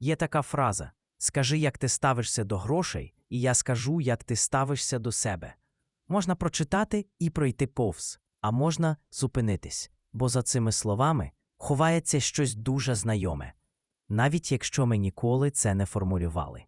Є така фраза: Скажи, як ти ставишся до грошей, і я скажу, як ти ставишся до себе. Можна прочитати і пройти повз, а можна зупинитись, бо за цими словами ховається щось дуже знайоме, навіть якщо ми ніколи це не формулювали.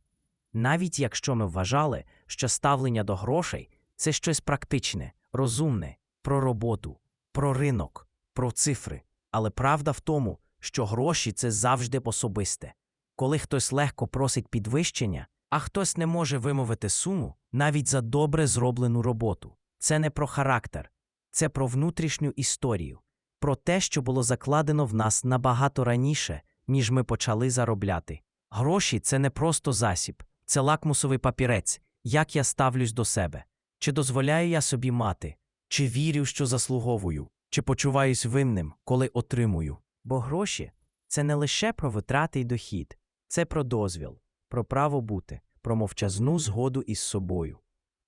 Навіть якщо ми вважали, що ставлення до грошей це щось практичне, розумне, про роботу, про ринок, про цифри. Але правда в тому, що гроші це завжди особисте. Коли хтось легко просить підвищення, а хтось не може вимовити суму навіть за добре зроблену роботу. Це не про характер, це про внутрішню історію, про те, що було закладено в нас набагато раніше, ніж ми почали заробляти. Гроші це не просто засіб, це лакмусовий папірець, як я ставлюсь до себе. Чи дозволяю я собі мати, чи вірю, що заслуговую, чи почуваюсь винним, коли отримую. Бо гроші це не лише про витрати й дохід, це про дозвіл, про право бути, про мовчазну згоду із собою.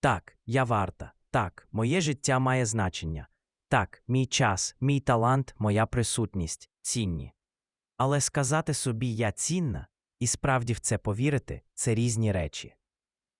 Так, я варта, так, моє життя має значення. Так, мій час, мій талант, моя присутність цінні. Але сказати собі я цінна і справді в це повірити це різні речі.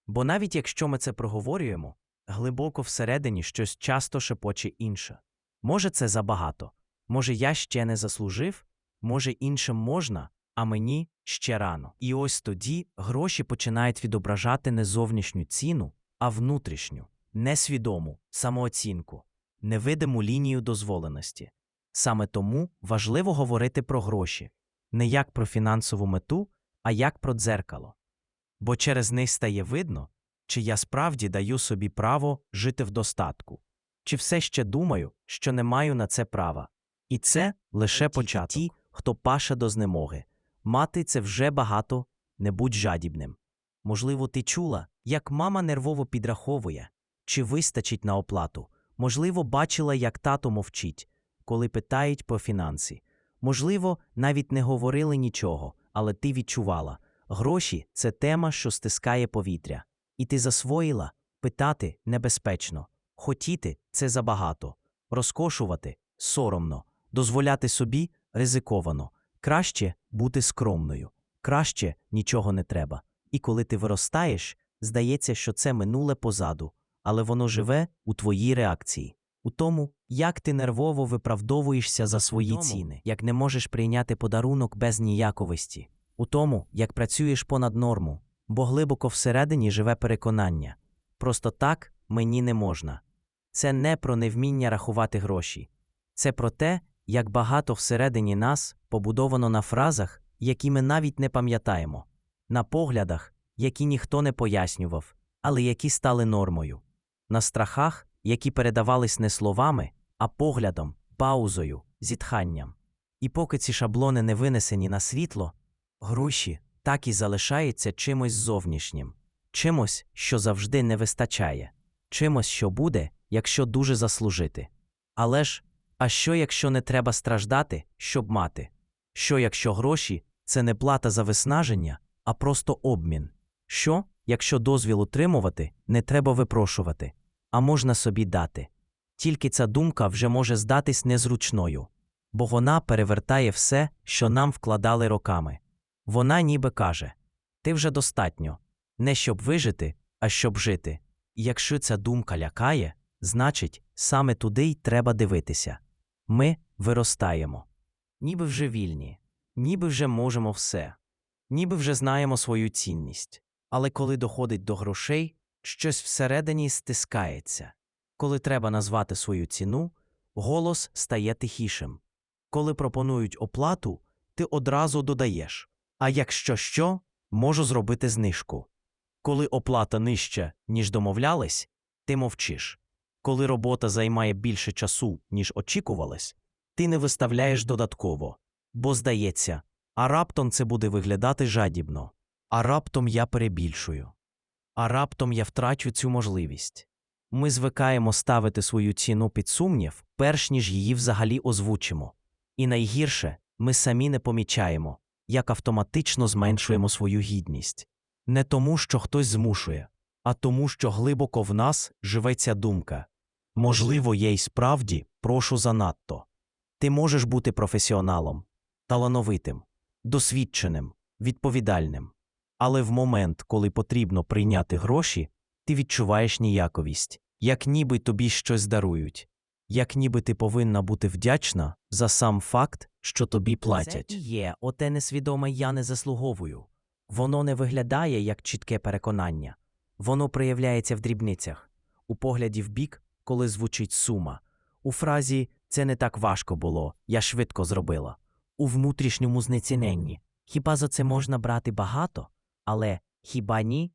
Бо навіть якщо ми це проговорюємо, глибоко всередині щось часто шепоче інше. Може, це забагато, може, я ще не заслужив, може, іншим можна, а мені ще рано. І ось тоді гроші починають відображати не зовнішню ціну, а внутрішню, несвідому самооцінку, невидиму лінію дозволеності. Саме тому важливо говорити про гроші не як про фінансову мету, а як про дзеркало. Бо через них стає видно, чи я справді даю собі право жити в достатку, чи все ще думаю, що не маю на це права. І це лише початок. Ті, хто паше до знемоги. Мати це вже багато, не будь жадібним. Можливо, ти чула, як мама нервово підраховує, чи вистачить на оплату. Можливо, бачила, як тато мовчить, коли питають про фінанси. Можливо, навіть не говорили нічого, але ти відчувала. Гроші це тема, що стискає повітря. І ти засвоїла питати небезпечно, хотіти це забагато, розкошувати соромно, дозволяти собі ризиковано. Краще бути скромною, краще нічого не треба. І коли ти виростаєш, здається, що це минуле позаду, але воно живе у твоїй реакції, у тому, як ти нервово виправдовуєшся за свої тому, ціни, як не можеш прийняти подарунок без ніяковості, у тому, як працюєш понад норму, бо глибоко всередині живе переконання. Просто так мені не можна. Це не про невміння рахувати гроші, це про те, як багато всередині нас побудовано на фразах, які ми навіть не пам'ятаємо, на поглядах, які ніхто не пояснював, але які стали нормою, на страхах, які передавались не словами, а поглядом, паузою, зітханням. І поки ці шаблони не винесені на світло, гроші так і залишаються чимось зовнішнім, чимось, що завжди не вистачає, чимось, що буде, якщо дуже заслужити. Але ж, а що, якщо не треба страждати, щоб мати? Що, якщо гроші це не плата за виснаження, а просто обмін? Що, якщо дозвіл утримувати не треба випрошувати, а можна собі дати? Тільки ця думка вже може здатись незручною, бо вона перевертає все, що нам вкладали роками. Вона ніби каже: Ти вже достатньо, не щоб вижити, а щоб жити. Якщо ця думка лякає, значить, саме туди й треба дивитися. Ми виростаємо. Ніби вже вільні, ніби вже можемо все, ніби вже знаємо свою цінність. Але коли доходить до грошей, щось всередині стискається. Коли треба назвати свою ціну, голос стає тихішим. Коли пропонують оплату, ти одразу додаєш. А якщо що, можу зробити знижку. Коли оплата нижча, ніж домовлялись, ти мовчиш. Коли робота займає більше часу, ніж очікувалось, ти не виставляєш додатково, бо здається, а раптом це буде виглядати жадібно, а раптом я перебільшую, а раптом я втрачу цю можливість. Ми звикаємо ставити свою ціну під сумнів, перш ніж її взагалі озвучимо. І найгірше, ми самі не помічаємо, як автоматично зменшуємо свою гідність. Не тому, що хтось змушує, а тому, що глибоко в нас живе ця думка. Можливо, я й справді прошу занадто. Ти можеш бути професіоналом, талановитим, досвідченим, відповідальним. Але в момент, коли потрібно прийняти гроші, ти відчуваєш ніяковість, як ніби тобі щось дарують, як ніби ти повинна бути вдячна за сам факт, що тобі платять. Це і є оте несвідоме я не заслуговую. Воно не виглядає як чітке переконання. Воно проявляється в дрібницях, у погляді в бік, коли звучить сума, у фразі це не так важко було, я швидко зробила, у внутрішньому знеціненні. Хіба за це можна брати багато? Але хіба ні?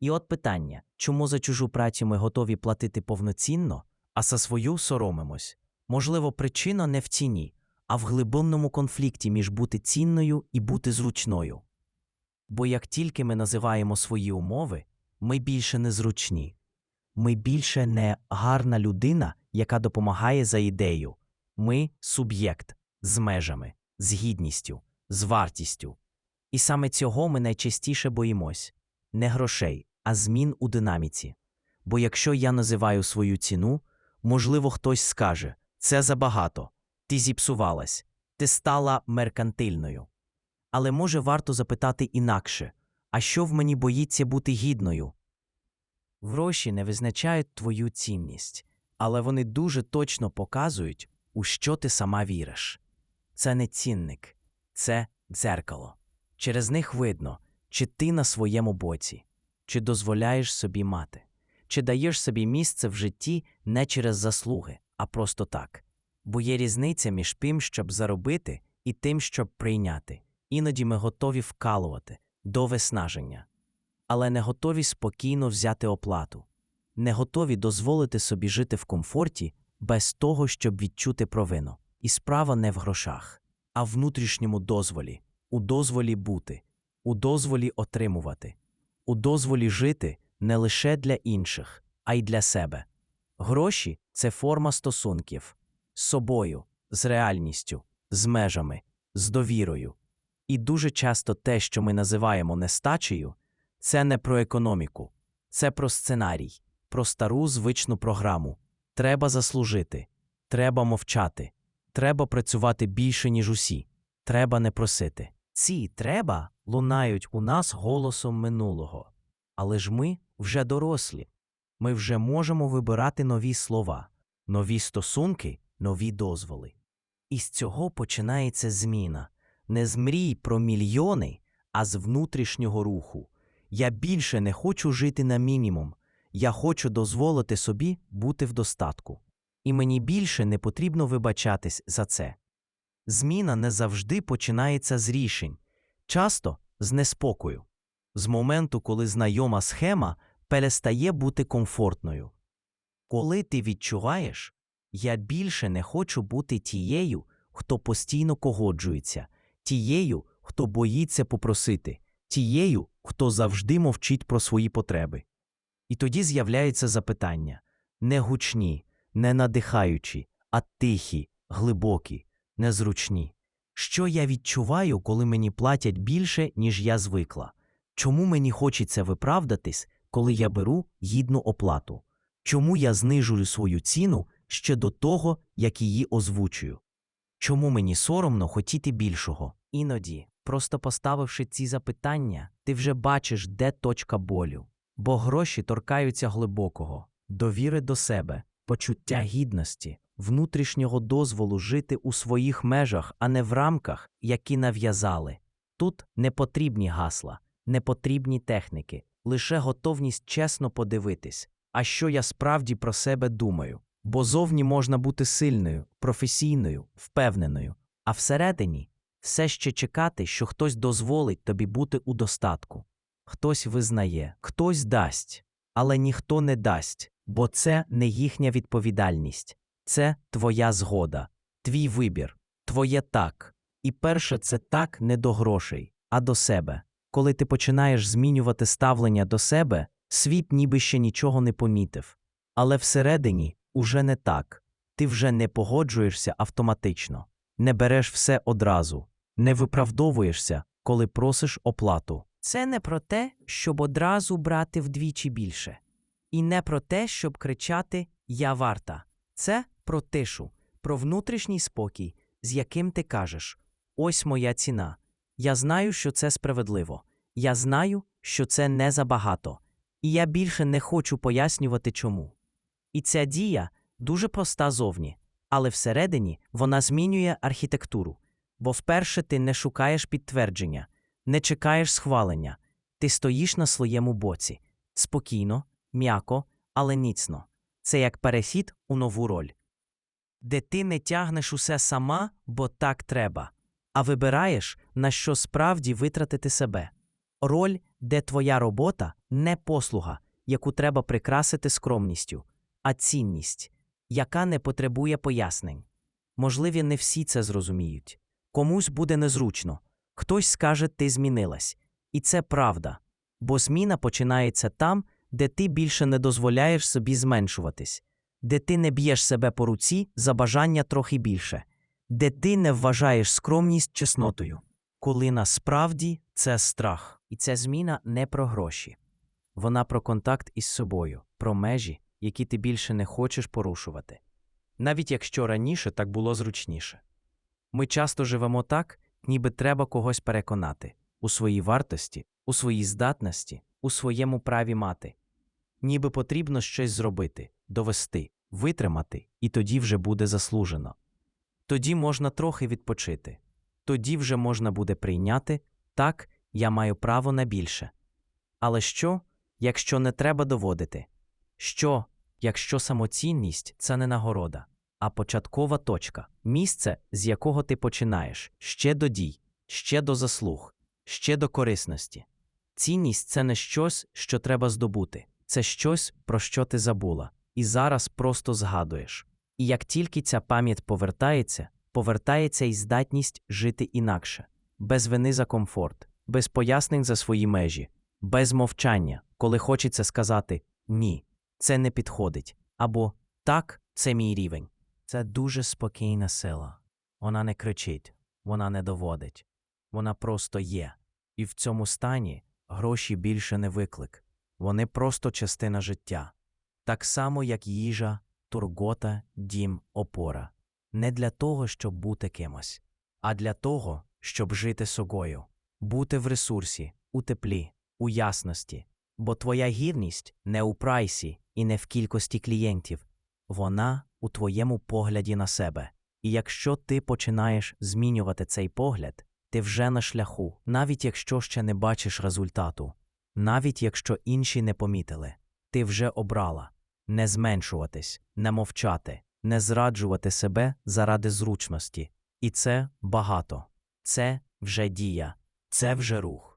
І от питання чому за чужу працю ми готові платити повноцінно, а за свою соромимось? Можливо, причина не в ціні, а в глибинному конфлікті між бути цінною і бути зручною. Бо як тільки ми називаємо свої умови, ми більше не зручні. Ми більше не гарна людина, яка допомагає за ідею. Ми суб'єкт з межами, з гідністю, з вартістю. І саме цього ми найчастіше боїмось не грошей, а змін у динаміці. Бо якщо я називаю свою ціну, можливо, хтось скаже це забагато, ти зіпсувалась, ти стала меркантильною. Але може варто запитати інакше а що в мені боїться бути гідною? Гроші не визначають твою цінність, але вони дуже точно показують, у що ти сама віриш. Це не цінник, це дзеркало. Через них видно, чи ти на своєму боці, чи дозволяєш собі мати, чи даєш собі місце в житті не через заслуги, а просто так. Бо є різниця між тим, щоб заробити, і тим, щоб прийняти. Іноді ми готові вкалувати до виснаження, але не готові спокійно взяти оплату, не готові дозволити собі жити в комфорті без того, щоб відчути провину. І справа не в грошах, а в внутрішньому дозволі, у дозволі бути, у дозволі отримувати, у дозволі жити не лише для інших, а й для себе. Гроші це форма стосунків з собою, з реальністю, з межами, з довірою. І дуже часто те, що ми називаємо нестачею, це не про економіку, це про сценарій, про стару звичну програму. Треба заслужити, треба мовчати, треба працювати більше, ніж усі, треба не просити. Ці треба лунають у нас голосом минулого. Але ж ми вже дорослі. Ми вже можемо вибирати нові слова, нові стосунки, нові дозволи. І з цього починається зміна не з мрій про мільйони, а з внутрішнього руху. Я більше не хочу жити на мінімум, я хочу дозволити собі бути в достатку. І мені більше не потрібно вибачатись за це. Зміна не завжди починається з рішень, часто з неспокою, з моменту, коли знайома схема перестає бути комфортною. Коли ти відчуваєш, я більше не хочу бути тією, хто постійно погоджується, тією, хто боїться попросити, тією, хто завжди мовчить про свої потреби. І тоді з'являється запитання не гучні, не надихаючі, а тихі, глибокі, незручні. Що я відчуваю, коли мені платять більше, ніж я звикла? Чому мені хочеться виправдатись, коли я беру гідну оплату? Чому я знижую свою ціну ще до того, як її озвучую? Чому мені соромно хотіти більшого? Іноді, просто поставивши ці запитання, ти вже бачиш, де точка болю, бо гроші торкаються глибокого, довіри до себе, почуття гідності, внутрішнього дозволу жити у своїх межах, а не в рамках, які нав'язали. Тут не потрібні гасла, не потрібні техніки, лише готовність чесно подивитись, а що я справді про себе думаю. Бо зовні можна бути сильною, професійною, впевненою, а всередині все ще чекати, що хтось дозволить тобі бути у достатку. Хтось визнає, хтось дасть, але ніхто не дасть, бо це не їхня відповідальність, це твоя згода, твій вибір, твоє так. І перше, це так не до грошей, а до себе. Коли ти починаєш змінювати ставлення до себе, світ ніби ще нічого не помітив. Але всередині уже не так. Ти вже не погоджуєшся автоматично, не береш все одразу, не виправдовуєшся, коли просиш оплату. Це не про те, щоб одразу брати вдвічі більше, і не про те, щоб кричати Я варта. Це про тишу, про внутрішній спокій, з яким ти кажеш Ось моя ціна. Я знаю, що це справедливо. Я знаю, що це не забагато. І я більше не хочу пояснювати чому. І ця дія дуже проста зовні, але всередині вона змінює архітектуру. Бо вперше ти не шукаєш підтвердження, не чекаєш схвалення, ти стоїш на своєму боці спокійно, м'яко, але міцно. Це як перехід у нову роль, де ти не тягнеш усе сама, бо так треба, а вибираєш, на що справді витратити себе. Роль, де твоя робота не послуга, яку треба прикрасити скромністю, а цінність, яка не потребує пояснень. Можливі, не всі це зрозуміють. Комусь буде незручно, хтось скаже, ти змінилась. І це правда, бо зміна починається там, де ти більше не дозволяєш собі зменшуватись, де ти не б'єш себе по руці за бажання трохи більше, де ти не вважаєш скромність чеснотою, коли насправді це страх. І ця зміна не про гроші. Вона про контакт із собою, про межі, які ти більше не хочеш порушувати. Навіть якщо раніше так було зручніше. Ми часто живемо так, ніби треба когось переконати у своїй вартості, у своїй здатності, у своєму праві мати. Ніби потрібно щось зробити, довести, витримати, і тоді вже буде заслужено. Тоді можна трохи відпочити, тоді вже можна буде прийняти так, я маю право на більше. Але що, якщо не треба доводити? Що, якщо самоцінність це не нагорода, а початкова точка, місце, з якого ти починаєш, ще до дій, ще до заслуг, ще до корисності. Цінність це не щось, що треба здобути, це щось, про що ти забула, і зараз просто згадуєш. І як тільки ця пам'ять повертається, повертається й здатність жити інакше, без вини за комфорт, без пояснень за свої межі, без мовчання, коли хочеться сказати ні, це не підходить, або так, це мій рівень. Це дуже спокійна сила. Вона не кричить, вона не доводить, вона просто є. І в цьому стані гроші більше не виклик, вони просто частина життя. Так само, як їжа, турбота, дім, опора. Не для того, щоб бути кимось, а для того, щоб жити собою, бути в ресурсі, у теплі, у ясності. Бо твоя гідність не у прайсі і не в кількості клієнтів, вона у твоєму погляді на себе. І якщо ти починаєш змінювати цей погляд, ти вже на шляху, навіть якщо ще не бачиш результату, навіть якщо інші не помітили, ти вже обрала не зменшуватись, не мовчати, не зраджувати себе заради зручності. І це багато. Це вже дія, це вже рух.